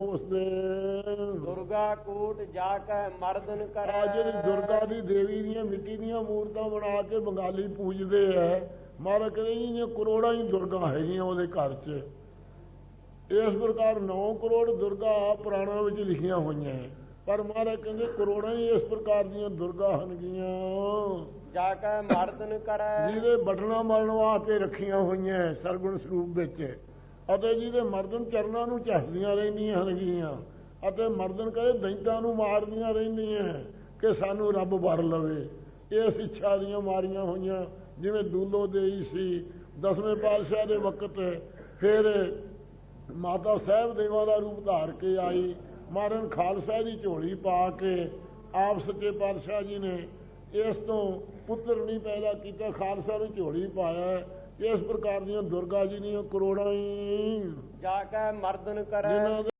ਉਸ ਦੁਰਗਾ ਕੂਟ ਜਾ ਕੇ ਮਰਦਨ ਕਰੈ। ਆ ਜਿਹੜੀ ਦੁਰਗਾ ਦੀ ਦੇਵੀ ਦੀਆਂ ਮਿੱਟੀ ਦੀਆਂ ਮੂਰਤਾਂ ਬਣਾ ਕੇ ਬੰਗਾਲੀ ਪੂਜਦੇ ਐ ਮਹਾਰਾਜ ਕਹਿੰਦੇ ਜੀ ਇਹ ਕਰੋੜਾਂ ਹੀ ਦੁਰਗਾ ਹੈਗੀਆਂ ਉਹਦੇ ਘਰ 'ਚ। ਇਸ ਪ੍ਰਕਾਰ 9 ਕਰੋੜ ਦੁਰਗਾ ਪੁਰਾਣਾਂ ਵਿੱਚ ਲਿਖੀਆਂ ਹੋਈਆਂ। ਪਰ ਮਹਾਰਾਜ ਕਹਿੰਦੇ ਕਰੋੜਾਂ ਹੀ ਇਸ ਪ੍ਰਕਾਰ ਦੀਆਂ ਦੁਰਗਾ ਹਨਗੀਆਂ। ਜਾ ਕੇ ਮਰਦਨ ਕਰੈ। ਜਿਹਦੇ ਬਟਨਾ ਮਰਨ ਵਾਸਤੇ ਰੱਖੀਆਂ ਹੋਈਆਂ ਸਰਗੁਣ ਸਰੂਪ ਵਿੱਚ। ਅਤੇ ਜਿਹਦੇ ਮਰਦਨ ਚਰਨਾਂ ਨੂੰ ਝੱਸਦੀਆਂ ਰਹਿੰਦੀਆਂ ਹਨਗੀਆਂ, ਅਤੇ ਮਰਦਨ ਕਹੇ ਦੈਂਤਾਂ ਨੂੰ ਮਾਰਦੀਆਂ ਰਹਿੰਦੀਆਂ ਕਿ ਸਾਨੂੰ ਰੱਬ ਵਰ ਲਵੇ। ਇਸ ਇੱਛਾ ਦੀਆਂ ਮਾਰੀਆਂ ਹੋਈਆਂ, ਜਿਵੇਂ ਦੂਲੋ ਦੇਈ ਸੀ ਦਸਵੇਂ ਪਾਤਸ਼ਾਹ ਦੇ ਵਕਤ, ਫਿਰ ਮਾਤਾ ਸਾਹਿਬ ਦੇਵਾ ਦਾ ਰੂਪ ਧਾਰ ਕੇ ਆਈ, ਮਾਰਨ ਖਾਲਸਾ ਦੀ ਝੋਲੀ ਪਾ ਕੇ ਆਪ ਸੱਚੇ ਪਾਤਸ਼ਾਹ ਜੀ ਨੇ ਇਸ ਤੋਂ ਪੁੱਤਰ ਨਹੀਂ ਪੈਦਾ ਕੀਤਾ, ਖਾਲਸਾ ਨੂੰ ਝੋਲੀ ਪਾਇਆ ਇਸ ਪ੍ਰਕਾਰ ਦੀਆਂ ਦੁਰਗਾ ਜੀ ਦੀਆਂ ਕਰੋੜਾਂ ਹੀ ਜਾ ਕੇ ਮਰਦਨ ਕਰੈ।